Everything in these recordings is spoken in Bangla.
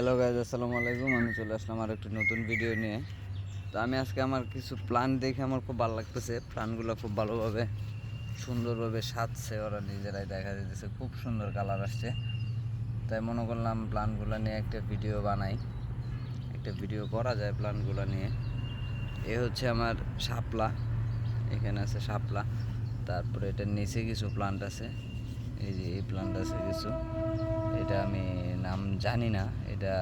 হ্যালো গাইজ আসসালামু আলাইকুম। আমি চলে আসলাম আর একটি নতুন ভিডিও নিয়ে। তো আমি আজকে আমার কিছু প্ল্যান দেখে আমার খুব ভালো লাগতেছে। প্ল্যানগুলো খুব ভালোভাবে, সুন্দরভাবে সাজছে। ওরা নিজেরাই দেখা যেতেছে খুব সুন্দর কালার আসছে। তাই মনে করলাম প্ল্যানগুলো নিয়ে একটা ভিডিও বানাই। একটা ভিডিও করা যায় প্ল্যানগুলো নিয়ে। এ হচ্ছে আমার শাপলা। এখানে আছে শাপলা। তারপরে এটার নিচে কিছু প্লান্ট আছে। এই যে এই প্লান্ট আছে কিছু। এটা আমি নাম জানি না। এটা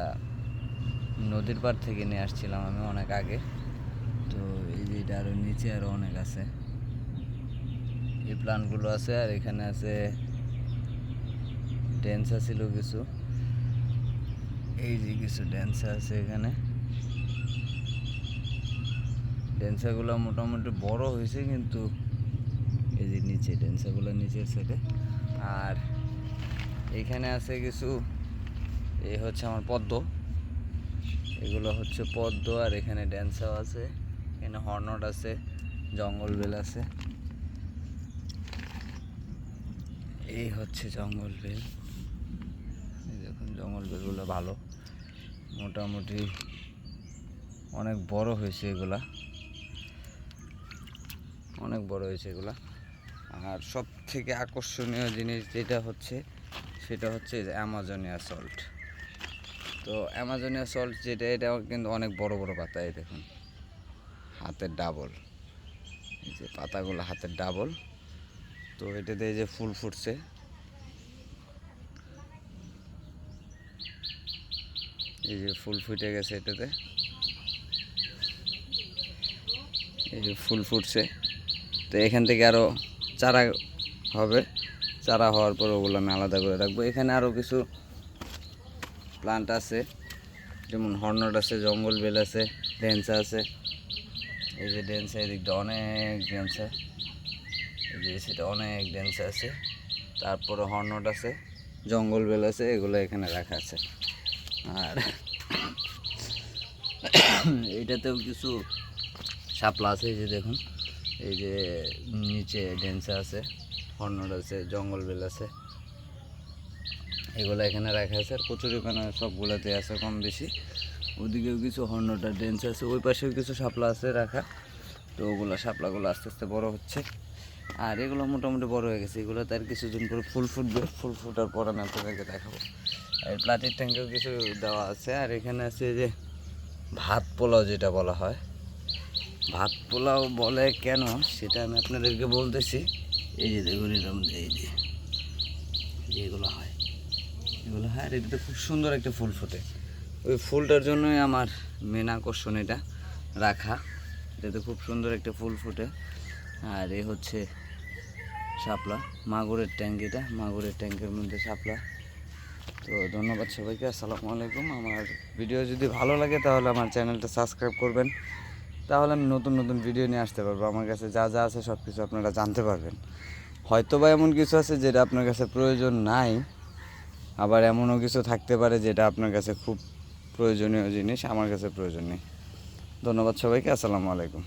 নদীর পার থেকে নিয়ে আসছিলাম আমি অনেক আগে। তো এই যে এটা আরও নিচে আরও অনেক আছে। এই প্লান্টগুলো আছে আর এখানে আছে ডেন্সা ছিল কিছু। এই যে কিছু ডেন্সা আছে এখানে। ডেন্সাগুলো মোটামুটি বড় হয়েছে কিন্তু এই যে নিচে ডেন্সাগুলো নিচের সাইডে আর এখানে আছে কিছু এই হচ্ছে আমার পদ্ম। এগুলো হচ্ছে পদ্ম আর এখানে ড্যান্সাও আছে, এখানে হর্নট আছে, জঙ্গল বেল আছে। এই হচ্ছে জঙ্গল বেল। দেখুন, জঙ্গল বেলগুলো ভালো। মোটামুটি অনেক বড় হয়েছে এগুলা। অনেক বড় হয়েছে এগুলা। আর সব থেকে আকর্ষণীয় জিনিস যেটা হচ্ছে, সেটা হচ্ছে অ্যামাজনিয়া সল্ট তো অ্যামাজনিয়া সল্ট যেটা, এটাও কিন্তু অনেক বড় বড় পাতা, এই দেখুন। হাতের ডাবল। এই যে পাতাগুলো হাতের ডাবল। তো এটাতে এই যে ফুল ফুটছে। এই যে ফুল ফুটে গেছে এটাতে। এই যে ফুল ফুটছে। তো এখান থেকে আরও চারা হবে। চারা হওয়ার পর ওগুলো আমি আলাদা করে রাখব। এখানে আরও কিছু প্লান্ট আছে, যেমন হর্নট আছে, জঙ্গল বেল আছে, ডেন্সা আছে। এই যে ডেন্সা, এদিকটা অনেক ডেন্সা। এই যে সেটা অনেক ডেন্সা আছে। তারপরে হর্নট আছে, জঙ্গল বেল আছে, এগুলো এখানে রাখা আছে। আর এইটাতেও কিছু শাপলা আছে, এই যে দেখুন। এই যে নিচে ডেন্সা আছে হর্নট আছে, জঙ্গল বেল আছে। এগুলো এখানে রাখা আছে, আর কচুরিপানা সবগুলোতে আছে কম বেশি ওদিকেও কিছু হর্নটা ডেন্স আছে, ওই পাশেও কিছু শাপলা আছে রাখা। তো ওগুলো শাপলাগুলো আস্তে আস্তে বড় হচ্ছে। আর এগুলো মোটামুটি বড় হয়ে গেছে এগুলো তার কিছুদিন পরে ফুল ফুটবে, ফুল ফুটার পর আমি আপনাদেরকে দেখাবো। আর প্লাটির ট্যাঙ্কেও কিছু দেওয়া আছে, আর এখানে আছে যে ভাত পোলাও যেটা বলা হয়। ভাত পোলাও বলে কেন সেটা আমি আপনাদেরকে বলতেছি। এই যে দেখুন এরকম এই যে। এগুলো হয় আর এটাতে খুব সুন্দর একটা ফুল ফোটে। ওই ফুলটার জন্যই আমার মেন আকর্ষণ এটা, রাখা। এটাতে খুব সুন্দর একটা ফুল ফোটে। আর এ হচ্ছে শাপলা, মাগুরের ট্যাঙ্ক এটা, মাগুরের ট্যাঙ্কের মধ্যে শাপলা। তো ধন্যবাদ সবাইকে, আসসালামু আলাইকুম। আমার ভিডিও যদি ভালো লাগে, তাহলে আমার চ্যানেলটা সাবস্ক্রাইব করবেন। তাহলে আমি নতুন নতুন ভিডিও নিয়ে আসতে পারব। আমার কাছে যা যা আছে সব কিছু আপনারা জানতে পারবেন। হয়তো বা এমন কিছু আছে যেটা আপনার কাছে প্রয়োজন নাই। আবার এমনও কিছু থাকতে পারে যেটা আপনার কাছে খুব প্রয়োজনীয় জিনিস, আমার কাছে প্রয়োজন নেই। ধন্যবাদ সবাইকে, আসসালামু আলাইকুম।